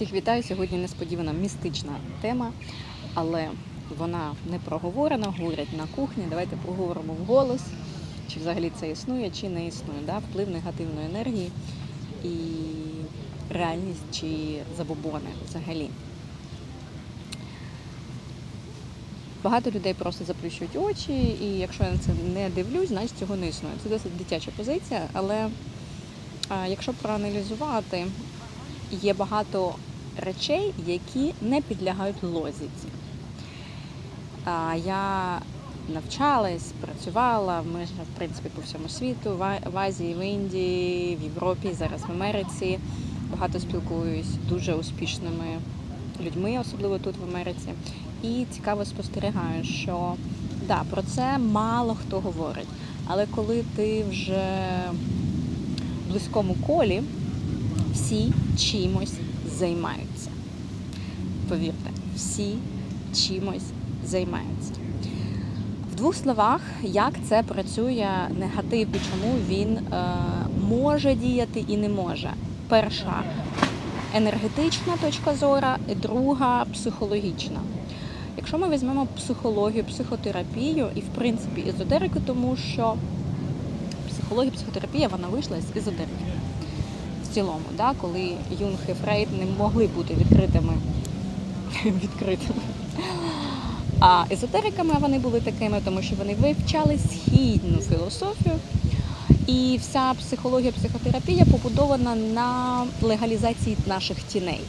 Всіх вітаю. Сьогодні несподівана містична тема, але вона не проговорена, говорять на кухні. Давайте поговоримо вголос, чи взагалі це існує, чи не існує. Да? Вплив негативної енергії і реальність чи забобони взагалі. Багато людей просто заплющують очі, і якщо я на це не дивлюсь, значить цього не існує. Це досить дитяча позиція, але якщо проаналізувати, є багато речей, які не підлягають лозіці. Я навчалась, працювала ми ж, в принципі по всьому світу, в в Азії, в Індії, в Європі, зараз в Америці. Багато спілкуюсь з дуже успішними людьми, особливо тут в Америці. І цікаво спостерігаю, що да, про це мало хто говорить. Але коли ти вже в близькому колі, всі чимось займаються. Повірте, всі чимось займаються. В двох словах, як це працює негатив і чому він е, може діяти і не може. Перша енергетична точка зору, і друга психологічна. Якщо ми візьмемо психологію, психотерапію і, в принципі, езотерику, тому що психологія, психотерапія вона вийшла з езотерики цілому, да, коли Юнг і Фрейд не могли бути відкритими. відкритими. А езотериками вони були такими, тому що вони вивчали східну філософію. І вся психологія, психотерапія побудована на легалізації наших тіней.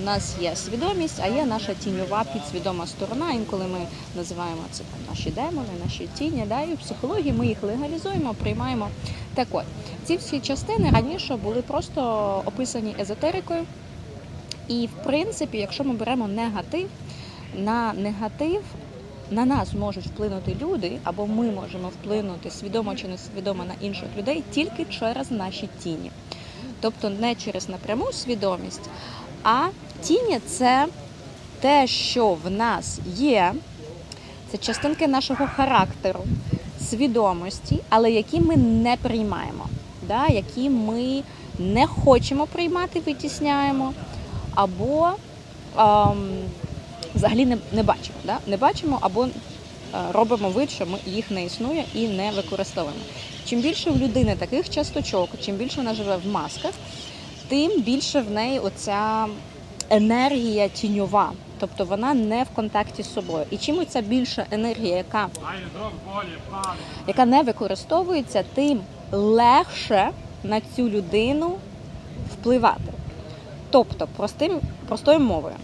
У нас є свідомість, а є наша тіньова підсвідома сторона. Інколи ми називаємо це там наші демони, наші тіні. Да? І в психології ми їх легалізуємо, приймаємо. Так от, ці всі частини раніше були просто описані езотерикою. І в принципі, якщо ми беремо негатив, на негатив на нас можуть вплинути люди, або ми можемо вплинути свідомо чи несвідомо на інших людей тільки через наші тіні. Тобто не через напряму свідомість, а тіні це те, що в нас є, це частинки нашого характеру, свідомості, але які ми не приймаємо, да? які ми не хочемо приймати, витісняємо, або ем, взагалі не, не бачимо. Да? Не бачимо або е, робимо вид, що ми, їх не існує і не використовуємо. Чим більше в людини таких часточок, чим більше вона живе в масках, тим більше в неї оця енергія тіньова. Тобто вона не в контакті з собою. І чим ця більша енергія, яка, яка не використовується, тим легше на цю людину впливати. Тобто, простим, простою мовою,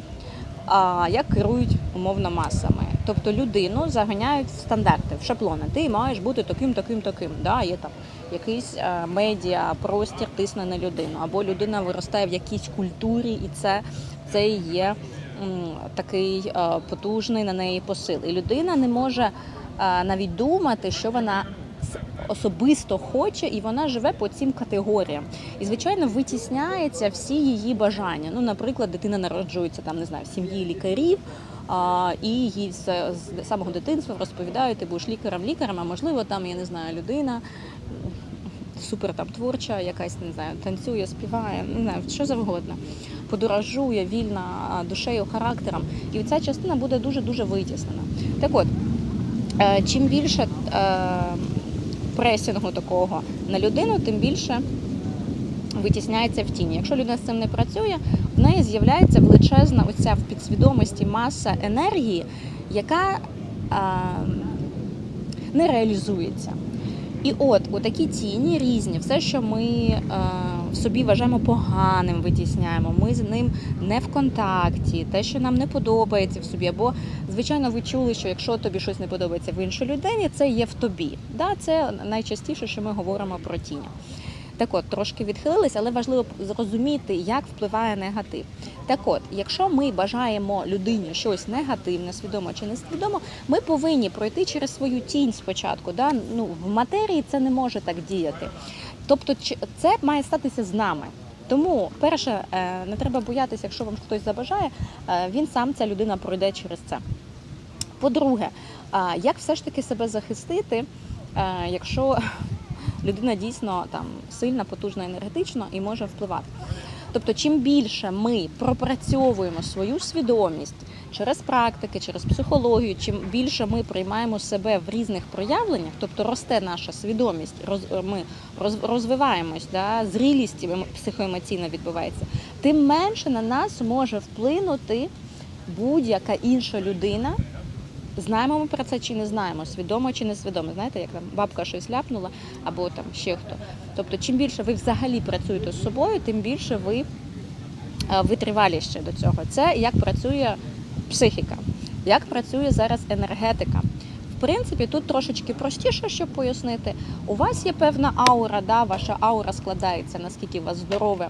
як керують умовно масами. Тобто людину заганяють в стандарти, в шаблони. Ти маєш бути таким, таким, таким. Да? Є там якийсь е, медіа, простір тисне на людину, або людина виростає в якійсь культурі, і це, це є м, такий е, потужний на неї посил. І людина не може е, навіть думати, що вона особисто хоче, і вона живе по цим категоріям. І звичайно витісняється всі її бажання. Ну, наприклад, дитина народжується там, не знаю, в сім'ї лікарів. А, і їй з, з самого дитинства розповідають, ти будеш лікарем, лікарем, а можливо, там, я не знаю, людина супер там творча, якась не знаю, танцює, співає, не знаю, що завгодно. Подорожує вільна душею, характером. І ця частина буде дуже-дуже витіснена. Так от, е, чим більше е, пресінгу такого на людину, тим більше витісняється в тіні. Якщо людина з цим не працює, в неї з'являється величезна оця в підсвідомості маса енергії, яка а, не реалізується. І от у такі тіні різні, все, що ми е, собі вважаємо поганим, витісняємо, ми з ним не в контакті, те, що нам не подобається в собі. Або, звичайно, ви чули, що якщо тобі щось не подобається в іншій людині, це є в тобі. Да, це найчастіше, що ми говоримо про тіні. Так от, трошки відхилились, але важливо зрозуміти, як впливає негатив. Так от, якщо ми бажаємо людині щось негативне, свідомо чи несвідомо, ми повинні пройти через свою тінь спочатку. Да? Ну, в матерії це не може так діяти. Тобто, це має статися з нами. Тому, перше, е, не треба боятися, якщо вам хтось забажає, е, він сам ця людина пройде через це. По-друге, як все ж таки себе захистити, е, якщо людина дійсно там сильна, потужна енергетично і може впливати. Тобто, чим більше ми пропрацьовуємо свою свідомість через практики, через психологію, чим більше ми приймаємо себе в різних проявленнях, тобто росте наша свідомість, роз, ми роз, розвиваємось, да, зрілість ем- психоемоційна відбувається, тим менше на нас може вплинути будь-яка інша людина. Знаємо ми про це чи не знаємо, свідомо чи не свідомо. Знаєте, як там бабка щось ляпнула, або там ще хто. Тобто, чим більше ви взагалі працюєте з собою, тим більше ви е, витриваліші до цього. Це як працює психіка, як працює зараз енергетика. В принципі, тут трошечки простіше, щоб пояснити. У вас є певна аура, да, ваша аура складається, наскільки у вас здорове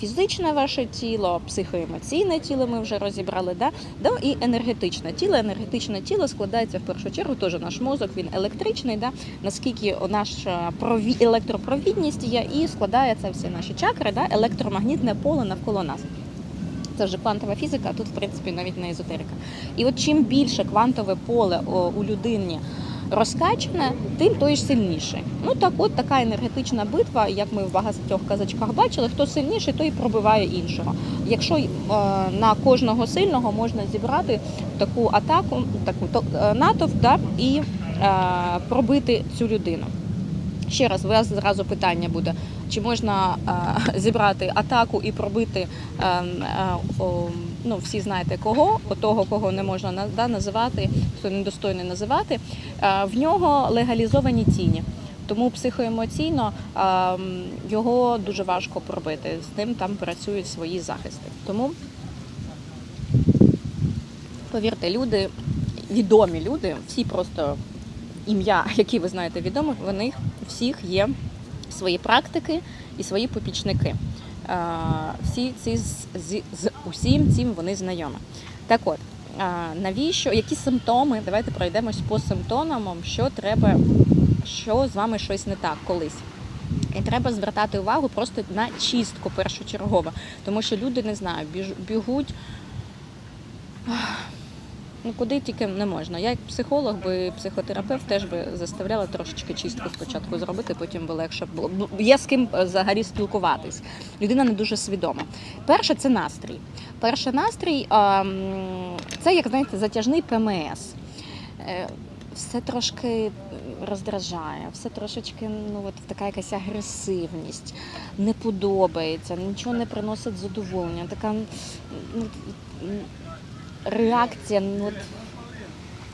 фізичне ваше тіло, психоемоційне тіло ми вже розібрали, да, да, і енергетичне тіло. Енергетичне тіло складається в першу чергу, теж наш мозок, він електричний, да, наскільки наша прові... електропровідність є, і складаються всі наші чакри, да, електромагнітне поле навколо нас. Це вже квантова фізика, а тут, в принципі, навіть не езотерика. І от чим більше квантове поле у людині розкачане, тим той ж сильніший. Ну так от така енергетична битва, як ми в багатьох казачках бачили, хто сильніший, той пробиває іншого. Якщо е, на кожного сильного можна зібрати таку атаку, таку то, е, натовп да, і е, пробити цю людину. Ще раз, у вас зразу питання буде: чи можна е, зібрати атаку і пробити е, е, ну, всі знаєте кого, того, кого не можна да, називати, хто недостойний називати, е, в нього легалізовані тіні. Тому психоемоційно е, його дуже важко пробити. З ним там працюють свої захисти. Тому повірте, люди, відомі люди, всі просто ім'я, які ви знаєте відомих, в них всіх є свої практики і свої попічники. Е, Всі ці з, з, усім цим вони знайомі. Так от, е, навіщо, які симптоми? Давайте пройдемось по симптомам, що треба, що з вами щось не так колись. І треба звертати увагу просто на чистку першочергово, тому що люди не знаю, біж, бігуть. Ну, куди тільки не можна. Я як психолог би психотерапевт теж би заставляла трошечки чистку спочатку зробити, потім би легше було. Є з ким е, взагалі спілкуватись. Людина не дуже свідома. Перше це настрій. Перше настрій це, як знаєте, затяжний ПМС. Е, Все трошки роздражає, все трошечки ну, от така якась агресивність, не подобається, нічого не приносить задоволення. Така ну, реакція, ну от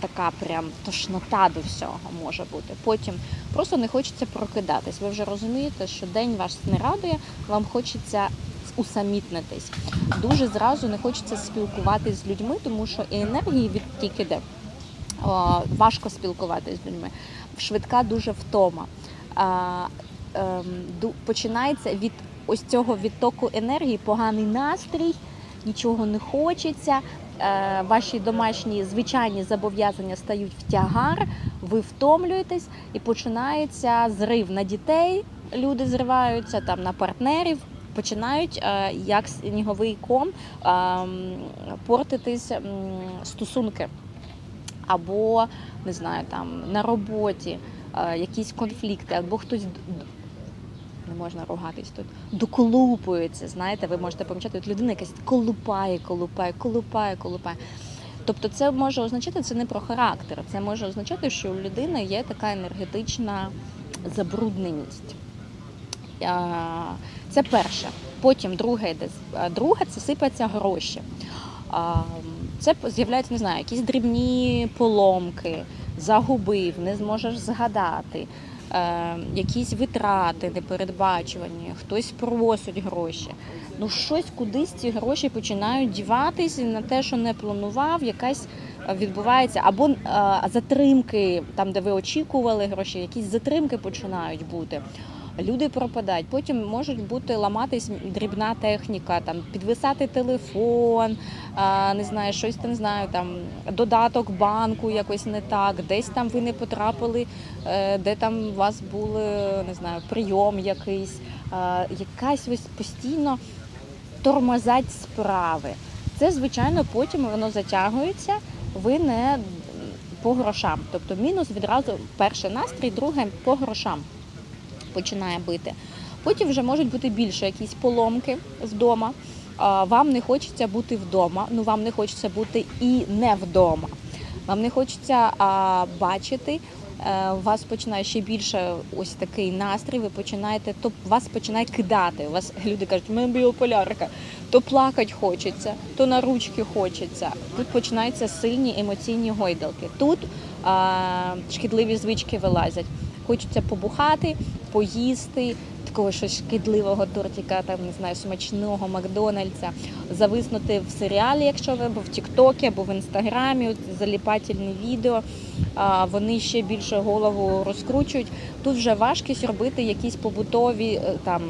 така прям тошнота до всього може бути. Потім просто не хочеться прокидатись. Ви вже розумієте, що день вас не радує, вам хочеться усамітнитись. Дуже зразу не хочеться спілкуватись з людьми, тому що і енергії відтік іде. О, Важко спілкуватись з людьми. Швидка дуже втома. А, ду- починається від ось цього відтоку енергії, поганий настрій, нічого не хочеться. Е, ваші домашні звичайні зобов'язання стають в тягар, ви втомлюєтесь і починається зрив на дітей. Люди зриваються там на партнерів, починають е, як сніговий ком е, портитись стосунки. Або не знаю, там на роботі е, якісь конфлікти, або хтось не можна ругатись тут, доколупується. Знаєте, ви можете помічати, от людина якась колупає, колупає, колупає, колупає. Тобто, це може означати це не про характер, це може означати, що у людини є така енергетична забрудненість. Це перше. Потім друге йде. Друге це сипаться гроші. Це з'являються, не знаю, якісь дрібні поломки, загубив, не зможеш згадати, якісь витрати непередбачувані, хтось просить гроші. Ну, щось кудись ці гроші починають діватись на те, що не планував, якась е, відбувається, або е, затримки, там, де ви очікували гроші, якісь затримки починають бути. Люди пропадають. Потім можуть бути ламатись дрібна техніка, там підвисати телефон, не знаю, щось там знаю, там додаток банку якось не так, десь там ви не потрапили, е, де там у вас був не знаю, прийом якийсь, якась ось постійно тормозать справи. Це, звичайно, потім воно затягується, ви не по грошам. Тобто мінус відразу перший настрій, друге по грошам починає бити. Потім вже можуть бути більше якісь поломки вдома. Вам не хочеться бути вдома, ну вам не хочеться бути і не вдома. Вам не хочеться а, бачити. е, У вас починає ще більше ось такий настрій. Ви починаєте, то вас починає кидати. У вас люди кажуть, мене біополярка. То плакати хочеться, то на ручки хочеться. Тут починаються сильні емоційні гойдалки. Тут а, шкідливі звички вилазять. Хочеться побухати, поїсти, такого щось шкідливого тортика, там не знаю, смачного Макдональдса, зависнути в серіалі, якщо ви або в Тіктокі, або в інстаграмі, заліпательні відео. Вони ще більше голову розкручують. Тут вже важкість робити якісь побутові е, там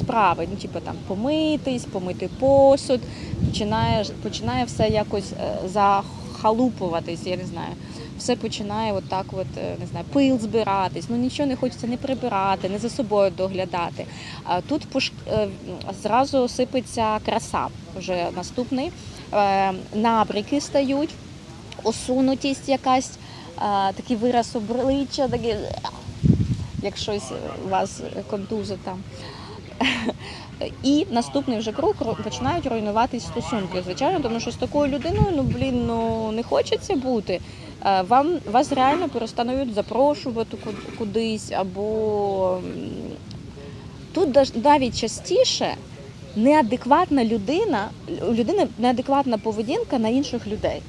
справи, ну типу там помитись, помити посуд. Починає починає все якось е, захалупуватись, я не знаю. Все починає от так, от е, не знаю, пил збиратись. Ну нічого не хочеться не прибирати, не за собою доглядати. А тут пош... е, зразу сипеться краса. Вже наступний Е, набріки стають, осунутість якась, такий вираз обличчя, такий, як щось вас контузить там. І наступний вже крок починають руйнуватись стосунки. Звичайно, тому що з такою людиною, ну блін, ну не хочеться бути. Е, Вам вас реально перестануть запрошувати кудись, або тут навіть частіше неадекватна людина, людина неадекватна поведінка на інших людей.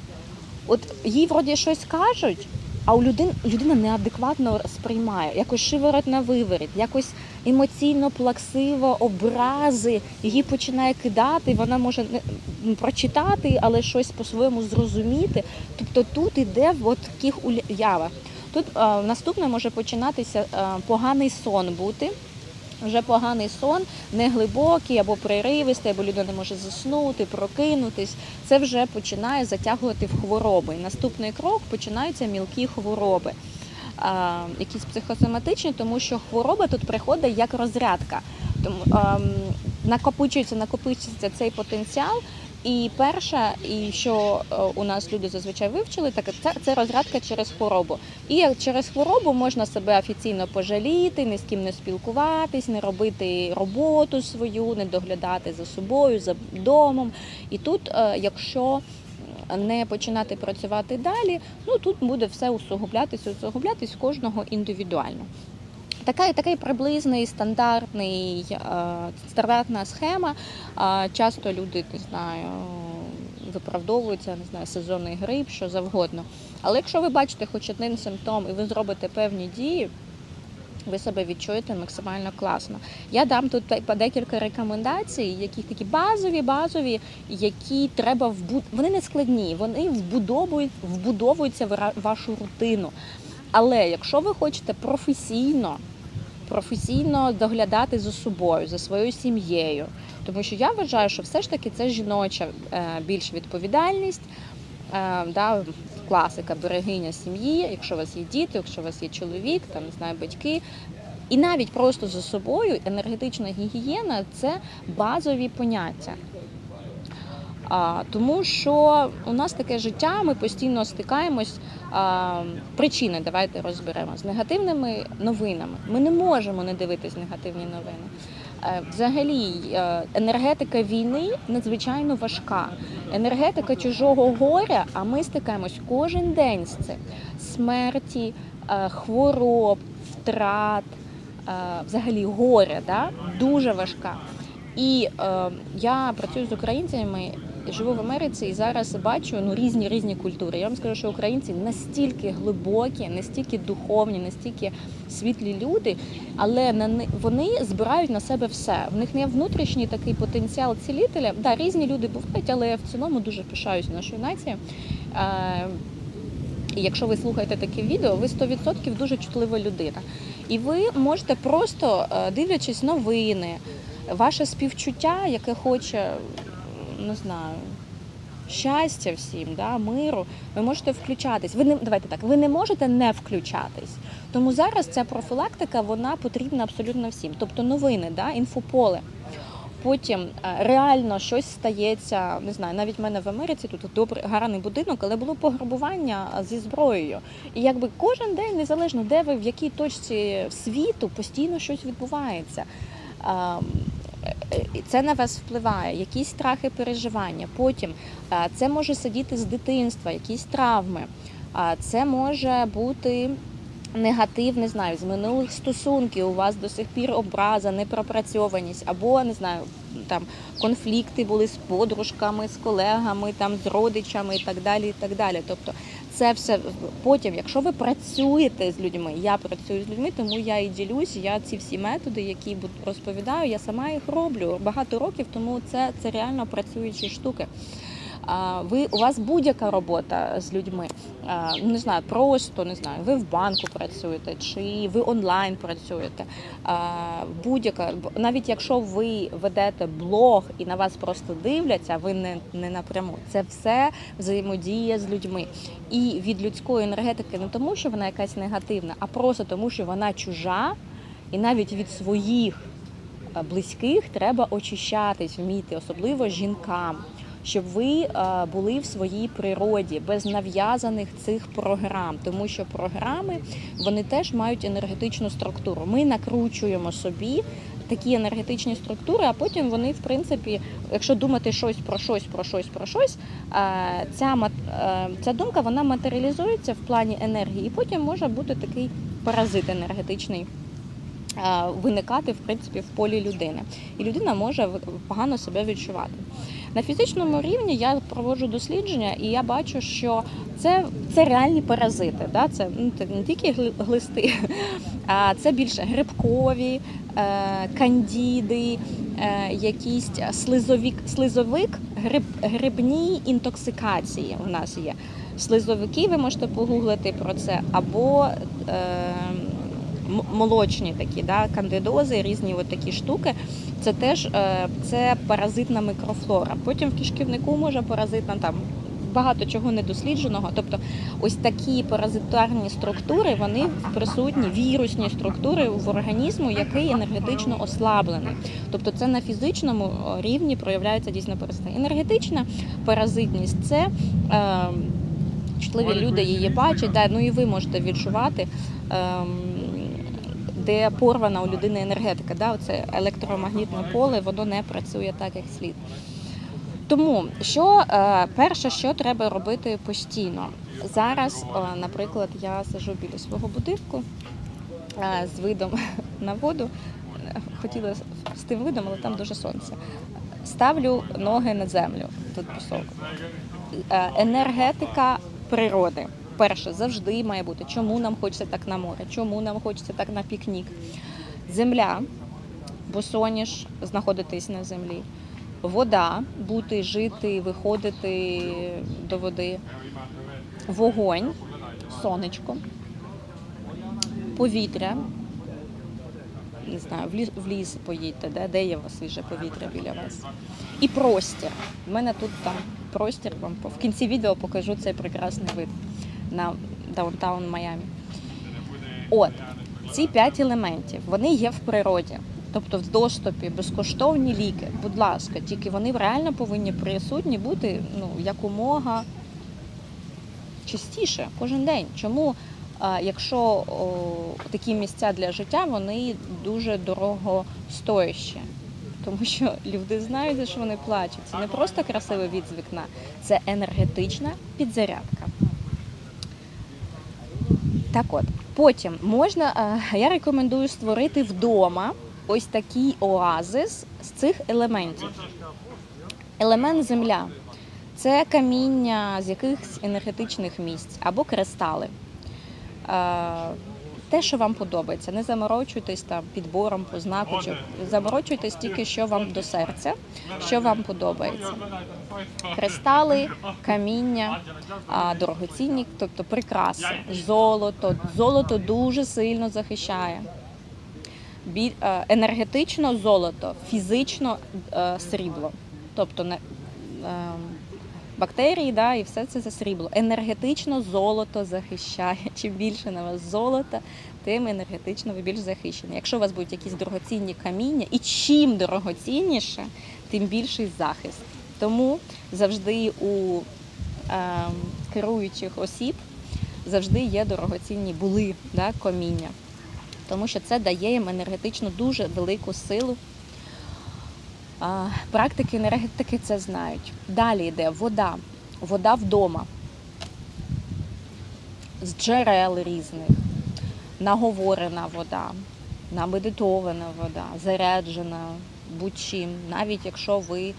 От їй вроді щось кажуть, а у людини людина неадекватно сприймає, якось шиворот на виворіт, якось емоційно, плаксиво, образи її починає кидати. Вона може не прочитати, але щось по-своєму зрозуміти. Тобто тут іде в таких уявах. Тут е, наступне може починатися е, поганий сон бути. Вже поганий сон, не глибокий або приривистий, або людина не може заснути, прокинутись. Це вже починає затягувати в хвороби. І наступний крок починаються мілкі хвороби, а, якісь психосоматичні, тому що хвороба тут приходить як розрядка. Тому а, накопичується, накопичується цей потенціал. І перше, і що е, у нас люди зазвичай вивчили, так це, це розрядка через хворобу. І через хворобу можна себе офіційно пожаліти, ні з ким не спілкуватись, не робити роботу свою, не доглядати за собою, за домом. І тут, е, якщо не починати працювати далі, ну тут буде все усугублятися, усугублятись кожного індивідуально. Така, такий приблизний стандартний, е, стандартна схема. Часто люди не знаю, виправдовуються, не знаю, сезонний грип, що завгодно. Але якщо ви бачите хоч один симптом і ви зробите певні дії, ви себе відчуєте максимально класно. Я дам тут декілька рекомендацій, які такі базові, базові, які треба вбу... Вони не складні, вони вбудовують, вбудовуються в вашу рутину. Але якщо ви хочете професійно, професійно доглядати за собою, за своєю сім'єю, тому що я вважаю, що все ж таки це жіноча е, більш відповідальність. Е, да, класика берегиня сім'ї, якщо у вас є діти, якщо у вас є чоловік, там не знаю, батьки. І навіть просто за собою енергетична гігієна це базові поняття. А, тому що у нас таке життя, ми постійно стикаємось. А, причини давайте розберемо з негативними новинами. Ми не можемо не дивитись негативні новини. Е, Взагалі, е, енергетика війни надзвичайно важка. Енергетика чужого горя, а ми стикаємось кожен день з цим. Смерті, е, хвороб, втрат, взагалі горя, да? дуже важка. І я працюю з українцями, живу в Америці і зараз бачу ну різні різні культури. Я вам скажу, що українці настільки глибокі, настільки духовні, настільки світлі люди, але на ни- вони збирають на себе все. В них не внутрішній такий потенціал цілителя. Да, різні люди бувають, але я в цілому дуже пишаюся нашою нацією. Е, і якщо ви слухаєте таке відео, ви 100% дуже чутлива людина. І ви можете просто, е, дивлячись новини, ваше співчуття, яке хоче, не знаю, щастя всім, да, миру, ви можете включатись. Ви не давайте так, ви не можете не включатись. Тому зараз ця профілактика вона потрібна абсолютно всім. Тобто новини, да, інфополе. Потім е, реально щось стається, не знаю, навіть в мене в Америці тут добрий гарний будинок, але було пограбування зі зброєю. І якби кожен день, незалежно де ви в якій точці світу, постійно щось відбувається. Це на вас впливає, якісь страхи переживання. Потім це може сидіти з дитинства, якісь травми. Це може бути негатив, не знаю, з минулих стосунків. У вас до сих пір образа, непропрацьованість, або не знаю, там конфлікти були з подружками, з колегами, там з родичами і так далі. І так далі. Тобто, це все потім, якщо ви працюєте з людьми, я працюю з людьми, тому я і ділюсь. Я ці всі методи, які розповідаю, я сама їх роблю багато років, тому це, це реально працюючі штуки. Ви у вас будь-яка робота з людьми, ну, не знаю, просто не знаю, ви в банку працюєте чи ви онлайн працюєте. Будь-яка, навіть якщо ви ведете блог і на вас просто дивляться, ви не, не напряму. Це все взаємодія з людьми. І від людської енергетики не тому, що вона якась негативна, а просто тому, що вона чужа, і навіть від своїх близьких треба очищатись, вміти, особливо жінкам. Щоб ви е, були в своїй природі без нав'язаних цих програм, тому що програми вони теж мають енергетичну структуру. Ми накручуємо собі такі енергетичні структури, а потім вони, в принципі, якщо думати щось про щось, про щось, про щось, е, ця е, ця думка вона матеріалізується в плані енергії, і потім може бути такий паразит енергетичний виникати в принципі в полі людини, і людина може погано себе відчувати. На фізичному рівні я проводжу дослідження, і я бачу, що це, це реальні паразити. Да? Це ну, не тільки гли- глисти, а це більше грибкові, е, кандіди, е, якісь слизовик, слизовик, гриб, грибні інтоксикації у нас є. Слизовики, ви можете погуглити про це, або е, молочні такі, да, кандидози, різні от такі штуки. Це теж е, це паразитна мікрофлора. Потім в кишківнику може паразитна там. Багато чого недослідженого, тобто ось такі паразитарні структури, вони присутні вірусні структури в організму, який енергетично ослаблений. Тобто це на фізичному рівні проявляється дійсно паразитна. Енергетична паразитність це е, чутливі люди її бачать, да, ну і ви можете відчувати. Е, де порвана у людини енергетика, да, оце електромагнітне поле, воно не працює так, як слід. Тому що е, перше, що треба робити постійно. Зараз, е, наприклад, я сижу біля свого будинку е, з видом на воду. Хотіла з- тим видом, але там дуже сонце. Ставлю ноги на землю, тут пісок. Енергетика природи. Перше, завжди має бути. Чому нам хочеться так на море? Чому нам хочеться так на пікнік? Земля, босоніж, знаходитись на землі. Вода, бути, жити, виходити до води. Вогонь, сонечко, повітря. Не знаю, в ліс, в ліс поїдьте, де, де є вас свіже повітря біля вас. І простір. У мене тут там простір, вам в кінці відео покажу цей прекрасний вид на даунтаун Майамі. От, ці п'ять елементів вони є в природі. Тобто в доступі безкоштовні ліки, будь ласка, тільки вони реально повинні присутні бути ну, якомога частіше, кожен день. Чому, якщо о, такі місця для життя, вони дуже дорого стоящі? Тому що люди знають, за що вони плачуть. Це не просто красивий від з вікна, це енергетична підзарядка. Так от, потім можна, е, я рекомендую створити вдома ось такий оазис з цих елементів. Елемент земля це каміння з якихось енергетичних місць або кристали. Те, що вам подобається, не заморочуйтесь там підбором по чи заморочуйтесь тільки, що вам до серця, що вам подобається. Кристали, каміння, дорогоцінні, тобто прикраси, золото. Золото дуже сильно захищає. Е, енергетично золото, фізично е, срібло. Тобто не, е, бактерії, да, і все це за срібло. Енергетично золото захищає. Чим більше на вас золота, тим енергетично ви більш захищені. Якщо у вас будуть якісь дорогоцінні каміння, і чим дорогоцінніше, тим більший захист. Тому завжди у е, керуючих осіб завжди є дорогоцінні були да, каміння. Тому що це дає їм енергетично дуже велику силу Практики енергетики це знають. Далі йде вода, вода вдома, з джерел різних, наговорена вода, намедитована вода, заряджена будь-чим, навіть якщо ви е,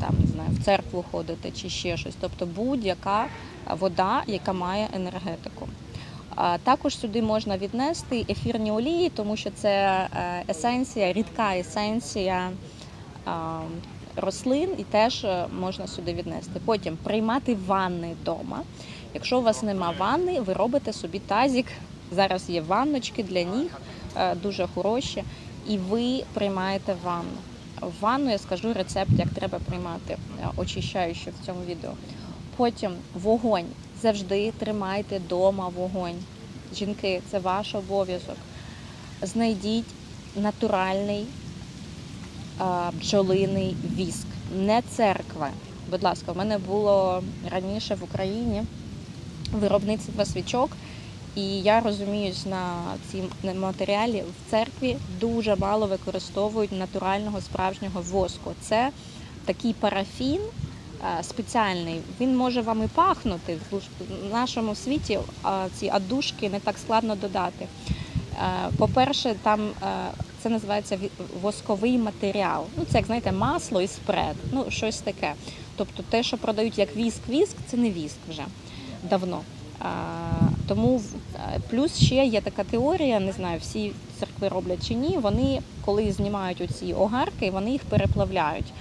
там не знаю, в церкву ходите чи ще щось. Тобто будь-яка вода, яка має енергетику. Також сюди можна віднести ефірні олії, тому що це е, есенція, рідка есенція рослин, і теж е, можна сюди віднести. Потім приймати ванни вдома. Якщо у вас нема ванни, ви робите собі тазик. Зараз є ванночки для ніг, е, дуже хороші, і ви приймаєте ванну. Ванну я скажу рецепт, як треба приймати, е, очищаючи в цьому відео. Потім вогонь. Завжди тримайте вдома вогонь. Жінки, це ваш обов'язок. Знайдіть натуральний а, бджолиний віск, не церква. Будь ласка, в мене було раніше в Україні виробництво свічок, і я розуміюсь на цій матеріалі в церкві дуже мало використовують натурального справжнього воску. Це такий парафін спеціальний. Він може вам і пахнути. В нашому світі ці адушки не так складно додати. По-перше, там це називається восковий матеріал. Ну, це як знаєте, масло і спред, ну щось таке. Тобто те, що продають як віск-віск, це не віск вже давно. А, тому плюс ще є така теорія, не знаю, всі церкви роблять чи ні. Вони, коли знімають оці огарки, вони їх переплавляють.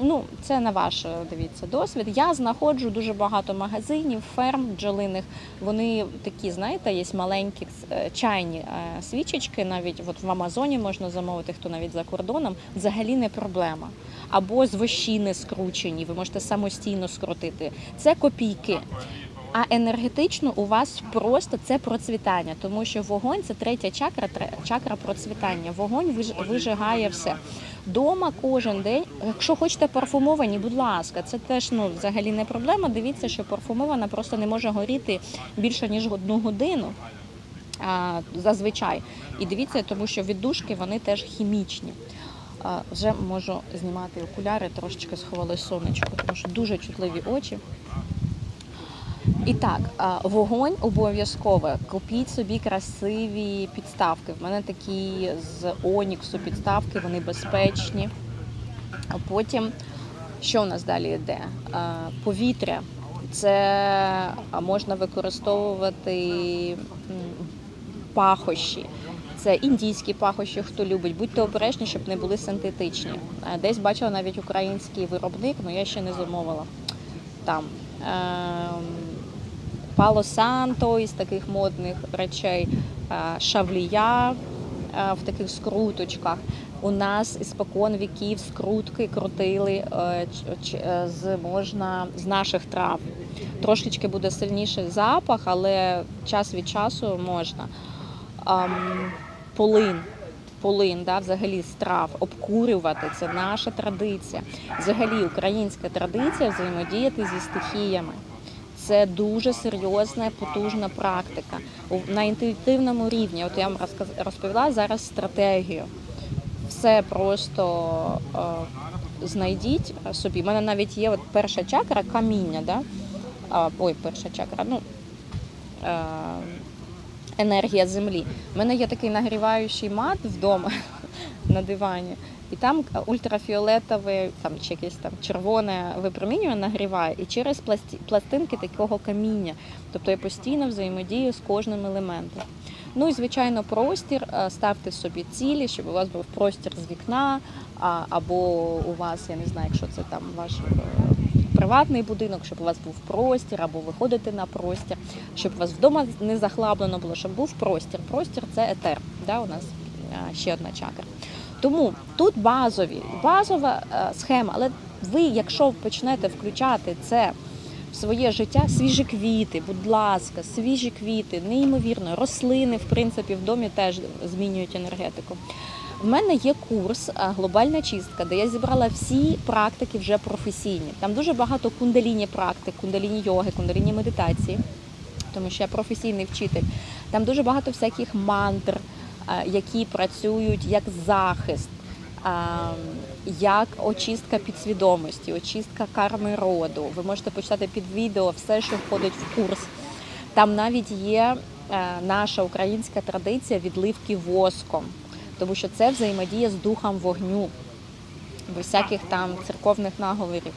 Ну, це на ваш е, дивіться досвід. Я знаходжу дуже багато магазинів, ферм бджолиних. Вони такі, знаєте, є маленькі е, чайні е, свічечки. Навіть от в Амазоні можна замовити, хто навіть за кордоном, взагалі не проблема. Або з вощини скручені, ви можете самостійно скрутити. Це копійки. А енергетично у вас просто це процвітання, тому що вогонь це третя чакра, чакра процвітання. Вогонь виж- вижигає все. Дома кожен день, якщо хочете парфумовані, будь ласка, це теж ну взагалі не проблема. Дивіться, що парфумована просто не може горіти більше ніж одну годину. А, зазвичай. І дивіться, тому що віддушки вони теж хімічні. А, вже можу знімати окуляри, трошечки сховали сонечко, тому що дуже чутливі очі. І так, вогонь обов'язково. Купіть собі красиві підставки. В мене такі з Оніксу підставки, вони безпечні. А потім, що у нас далі йде? Повітря. Це можна використовувати пахощі. Це індійські пахощі, хто любить. Будьте обережні, щоб не були синтетичні. Десь бачила навіть український виробник, але я ще не замовила. Там ем, Пало Санто із таких модних речей, е, шавлія е, в таких скруточках. У нас іспокон віків скрутки крутили е, з можна з наших трав. Трошечки буде сильніший запах, але час від часу можна. Полин. Полин, да, взагалі з трав, обкурювати це наша традиція. Взагалі українська традиція взаємодіяти зі стихіями. Це дуже серйозна, потужна практика на інтуїтивному рівні. От я вам розповіла зараз стратегію. Все просто е, знайдіть собі. У мене навіть є от перша чакра каміння, да? а, ой, перша чакра, ну е, енергія землі. У мене є такий нагріваючий мат вдома на дивані, і там ультрафіолетове, там чи якесь там червоне випромінювання нагріває, і через пласті, пластинки такого каміння. Тобто я постійно взаємодію з кожним елементом. Ну і звичайно, простір. Е, Ставте собі цілі, щоб у вас був простір з вікна, або у вас, я не знаю, якщо це там ваш е, приватний будинок, щоб у вас був простір, або виходити на простір, щоб у вас вдома не захлаблено було, щоб був простір. Простір це етер. Да, у нас е, ще одна чакра. Тому тут базові, базова е, схема, але ви, якщо почнете включати це в своє життя, свіжі квіти, будь ласка, свіжі квіти, неймовірно, рослини, в принципі, в домі теж змінюють енергетику. В мене є курс е, Глобальна чистка, де я зібрала всі практики вже професійні. Там дуже багато кундаліні практик, кундаліні йоги, кундаліні медитації, тому що я професійний вчитель. Там дуже багато всяких мантр, які працюють як захист. як очистка підсвідомості, очистка карми роду. Ви можете почитати під відео все, що входить в курс. Там навіть є е, наша українська традиція відливки воском, тому що це взаємодія з духом вогню, без всяких там церковних наговорів.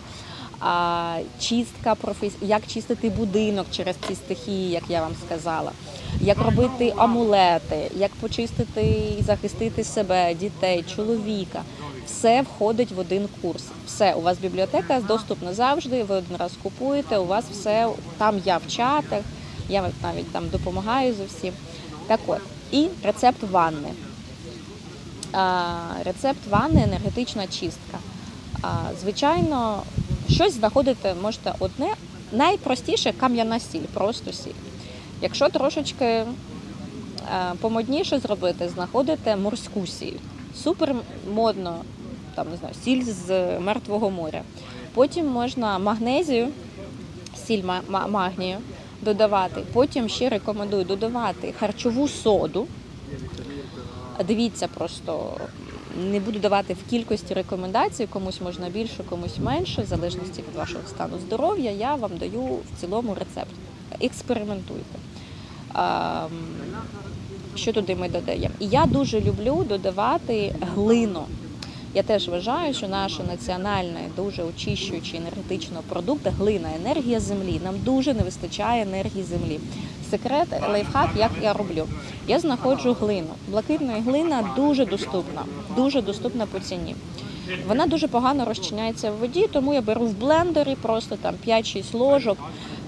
Чистка як чистити будинок через ці стихії, як я вам сказала, як робити амулети, як почистити і захистити себе, дітей, чоловіка. Все входить в один курс. Все, у вас бібліотека доступна завжди. Ви один раз купуєте, у вас все там я в чатах, я навіть там допомагаю з усім. Так от, і рецепт ванни. Рецепт ванни енергетична чистка. Звичайно, щось знаходити можете одне. Найпростіше кам'яна сіль, просто сіль. Якщо трошечки е, помодніше зробити, знаходите морську сіль. Супер модно, там не знаю, сіль з мертвого моря. Потім можна магнезію, сіль ма- ма- магнію додавати. Потім ще рекомендую додавати харчову соду. Дивіться просто. Не буду давати в кількості рекомендацій, комусь можна більше, комусь менше, в залежності від вашого стану здоров'я. Я вам даю в цілому рецепт. Експериментуйте. Що туди ми додаємо? І я дуже люблю додавати глину. Я теж вважаю, що наш національний дуже очищуючий енергетичний продукт глина, енергія землі. Нам дуже не вистачає енергії землі. Секрет лайфхак, як я роблю. Я знаходжу глину. Блакитна глина дуже доступна, дуже доступна по ціні. Вона дуже погано розчиняється в воді, тому я беру в блендері просто там 5-6 ложок,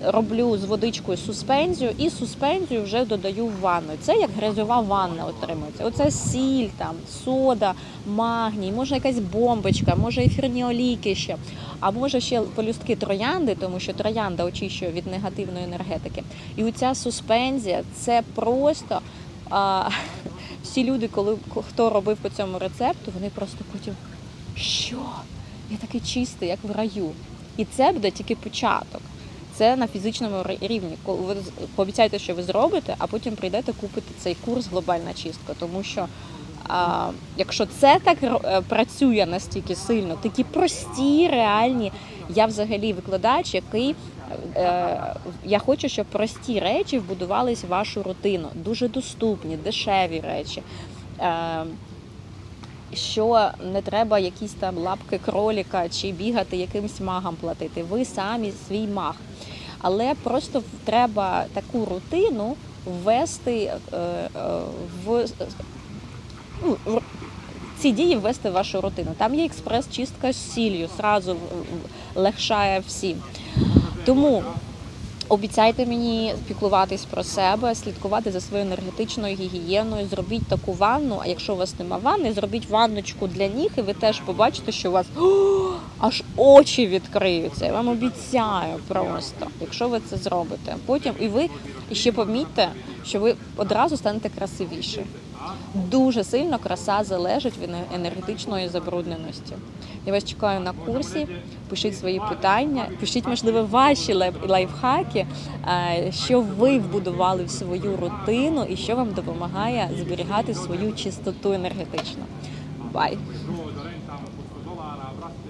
роблю з водичкою суспензію і суспензію вже додаю в ванну. Це як грязьова ванна отримується. Оце сіль, там, сода, магній, може якась бомбочка, може ефірні олійки ще, а може ще полюстки троянди, тому що троянда очищує від негативної енергетики. І оця суспензія це просто. А, всі люди, коли хто робив по цьому рецепту, вони просто потім що? Я такий чистий, як в раю. І це буде тільки початок. Це на фізичному рівні. Коли ви пообіцяєте, що ви зробите, а потім прийдете купити цей курс глобальна чистка. Тому що а, якщо це так е, працює настільки сильно, такі прості, реальні. Я взагалі викладач, який е, я хочу, щоб прості речі вбудувались в вашу рутину. Дуже доступні, дешеві речі. Е, що не треба якісь там лапки кроліка чи бігати якимсь магам платити. Ви самі свій маг. Але просто треба таку рутину ввести е, е, в, ну, ці дії ввести в вашу рутину. Там є експрес-чистка з сіллю, зразу легшає всім. Тому Обіцяйте мені піклуватись про себе, слідкувати за своєю енергетичною гігієною. Зробіть таку ванну. А якщо у вас нема ванни, зробіть ванночку для ніг, і ви теж побачите, що у вас «О, аж очі відкриються. Я вам обіцяю просто, якщо ви це зробите. Потім і ви ще помітьте, що ви одразу станете красивіші. Дуже сильно краса залежить від енергетичної забрудненості. Я вас чекаю на курсі. Пишіть свої питання, пишіть, можливо, ваші лайф- лайфхаки, е, що ви вбудували в свою рутину і що вам допомагає зберігати свою чистоту енергетичну. Бай! Rodo rentamo questo dolara, avreste